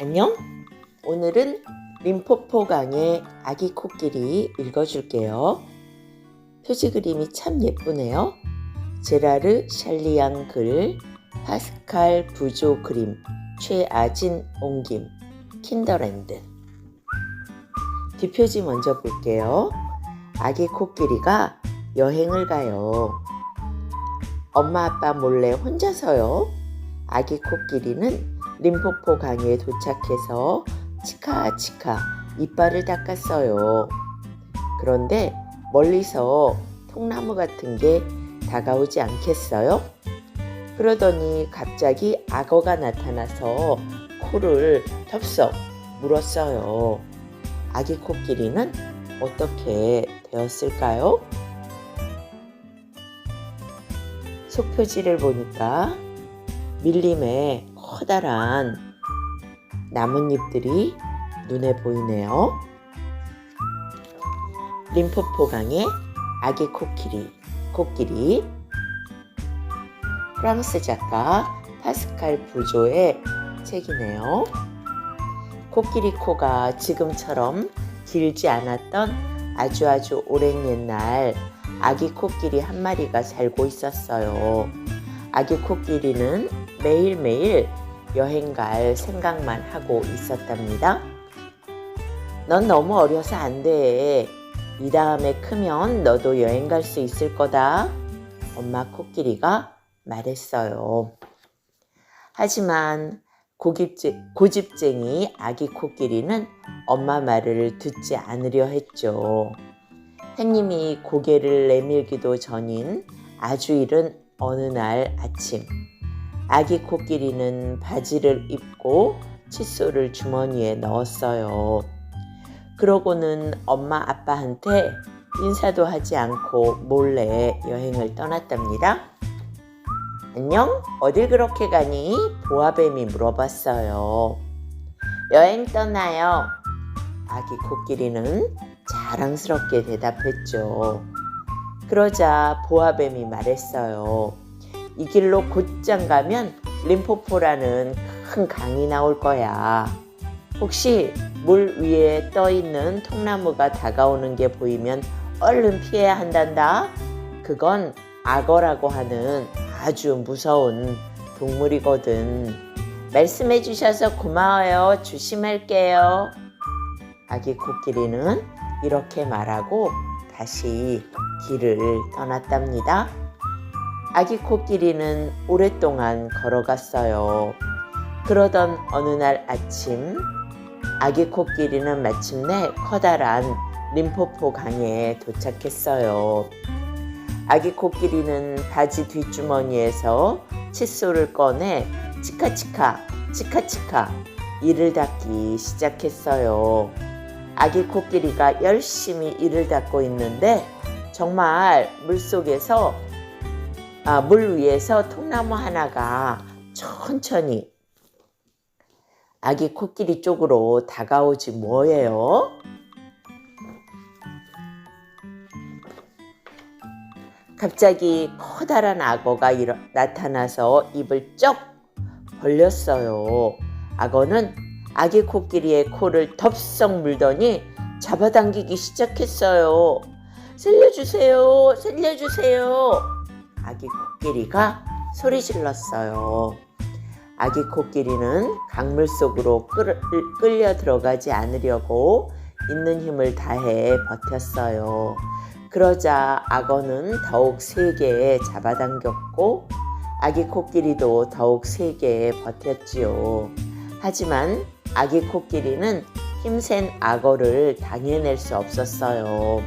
안녕? 오늘은 림포포 강의 아기 코끼리 읽어줄게요. 표지 그림이 참 예쁘네요. 제라르 샬리앙 글, 파스칼 부조 그림, 최아진 옹김, 킨더랜드. 뒷표지 먼저 볼게요. 아기 코끼리가 여행을 가요. 엄마 아빠 몰래 혼자서요. 아기 코끼리는 림포포 강에 도착해서 치카치카 이빨을 닦았어요. 그런데 멀리서 통나무 같은 게 다가오지 않겠어요? 그러더니 갑자기 악어가 나타나서 코를 덥석 물었어요. 아기 코끼리는 어떻게 되었을까요? 속표지를 보니까 밀림에 커다란 나뭇잎들이 눈에 보이네요. 림포포 강의 아기 코끼리, 코끼리. 프랑스 작가 파스칼 부조의 책이네요. 코끼리 코가 지금처럼 길지 않았던 아주 아주 오랜 옛날 아기 코끼리 한 마리가 살고 있었어요. 아기 코끼리는 매일매일 여행 갈 생각만 하고 있었답니다. 넌 너무 어려서 안 돼. 이 다음에 크면 너도 여행 갈 수 있을 거다. 엄마 코끼리가 말했어요. 하지만 고집쟁, 고집쟁이 아기 코끼리는 엄마 말을 듣지 않으려 했죠. 햇님이 고개를 내밀기도 전인 아주 이른 어느 날 아침 아기 코끼리는 바지를 입고 칫솔을 주머니에 넣었어요. 그러고는 엄마 아빠한테 인사도 하지 않고 몰래 여행을 떠났답니다. 안녕? 어딜 그렇게 가니? 보아뱀이 물어봤어요. 여행 떠나요. 아기 코끼리는 자랑스럽게 대답했죠. 그러자 보아뱀이 말했어요. 이 길로 곧장 가면 림포포라는 큰 강이 나올 거야. 혹시 물 위에 떠 있는 통나무가 다가오는 게 보이면 얼른 피해야 한단다. 그건 악어라고 하는 아주 무서운 동물이거든. 말씀해 주셔서 고마워요. 조심할게요. 아기 코끼리는 이렇게 말하고 다시 길을 떠났답니다. 아기 코끼리는 오랫동안 걸어갔어요. 그러던 어느 날 아침, 아기 코끼리는 마침내 커다란 림포포 강에 도착했어요. 아기 코끼리는 바지 뒷주머니에서 칫솔을 꺼내 치카치카, 치카치카 이를 닦기 시작했어요. 아기 코끼리가 열심히 이를 닦고 있는데 정말 물속에서 아, 물 위에서 통나무 하나가 천천히 아기 코끼리 쪽으로 다가오지 뭐예요? 갑자기 커다란 악어가 일어, 나타나서 입을 쩍 벌렸어요. 악어는 아기 코끼리의 코를 덥석 물더니 잡아당기기 시작했어요. 살려주세요, 살려주세요. 아기 코끼리가 소리 질렀어요. 아기 코끼리는 강물 속으로 끌, 끌려 들어가지 않으려고 있는 힘을 다해 버텼어요. 그러자 악어는 더욱 세게 잡아당겼고 아기 코끼리도 더욱 세게 버텼지요. 하지만 아기 코끼리는 힘센 악어를 당해낼 수 없었어요.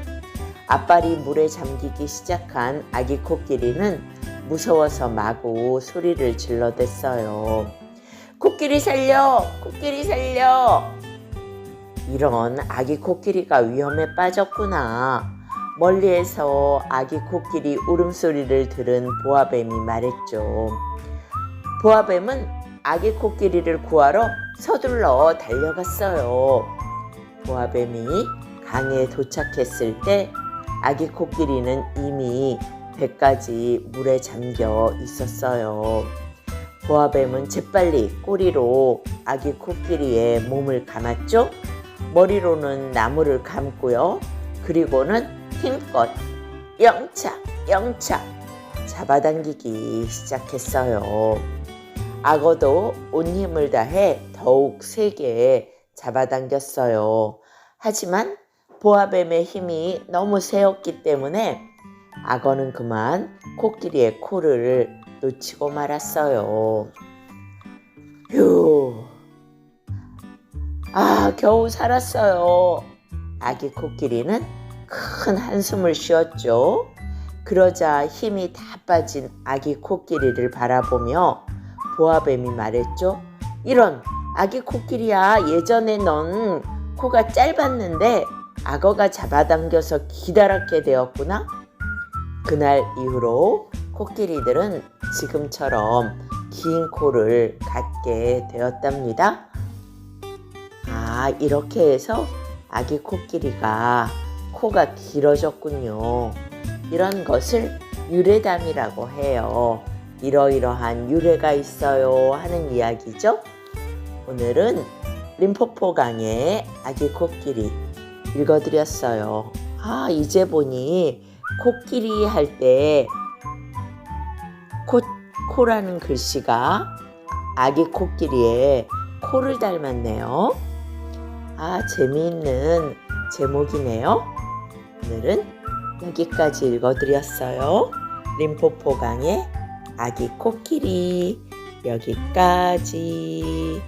앞발이 물에 잠기기 시작한 아기 코끼리는 무서워서 마구 소리를 질러댔어요. 코끼리 살려! 코끼리 살려! 이런 아기 코끼리가 위험에 빠졌구나. 멀리에서 아기 코끼리 울음소리를 들은 보아뱀이 말했죠. 보아뱀은 아기 코끼리를 구하러 서둘러 달려갔어요. 보아뱀이 강에 도착했을 때 아기 코끼리는 이미 배까지 물에 잠겨 있었어요. 보아뱀은 재빨리 꼬리로 아기 코끼리의 몸을 감았죠. 머리로는 나무를 감고요. 그리고는 힘껏 영차 영차 잡아당기기 시작했어요. 악어도 온 힘을 다해 더욱 세게 잡아당겼어요. 하지만 보아뱀의 힘이 너무 세었기 때문에 악어는 그만 코끼리의 코를 놓치고 말았어요. 휴. 아, 겨우 살았어요. 아기 코끼리는 큰 한숨을 쉬었죠. 그러자 힘이 다 빠진 아기 코끼리를 바라보며 보아뱀이 말했죠. 이런 아기 코끼리야 예전에 넌 코가 짧았는데 악어가 잡아당겨서 기다랗게 되었구나. 그날 이후로 코끼리들은 지금처럼 긴 코를 갖게 되었답니다. 아, 이렇게 해서 아기 코끼리가 코가 길어졌군요. 이런 것을 유래담이라고 해요. 이러이러한 유래가 있어요 하는 이야기죠. 오늘은 림포포 강의 아기 코끼리 읽어드렸어요. 아, 이제 보니 코끼리 할 때 코, 코라는 글씨가 아기 코끼리의 코를 닮았네요. 아, 재미있는 제목이네요. 오늘은 여기까지 읽어드렸어요. 림포포 강의 아기 코끼리 여기까지.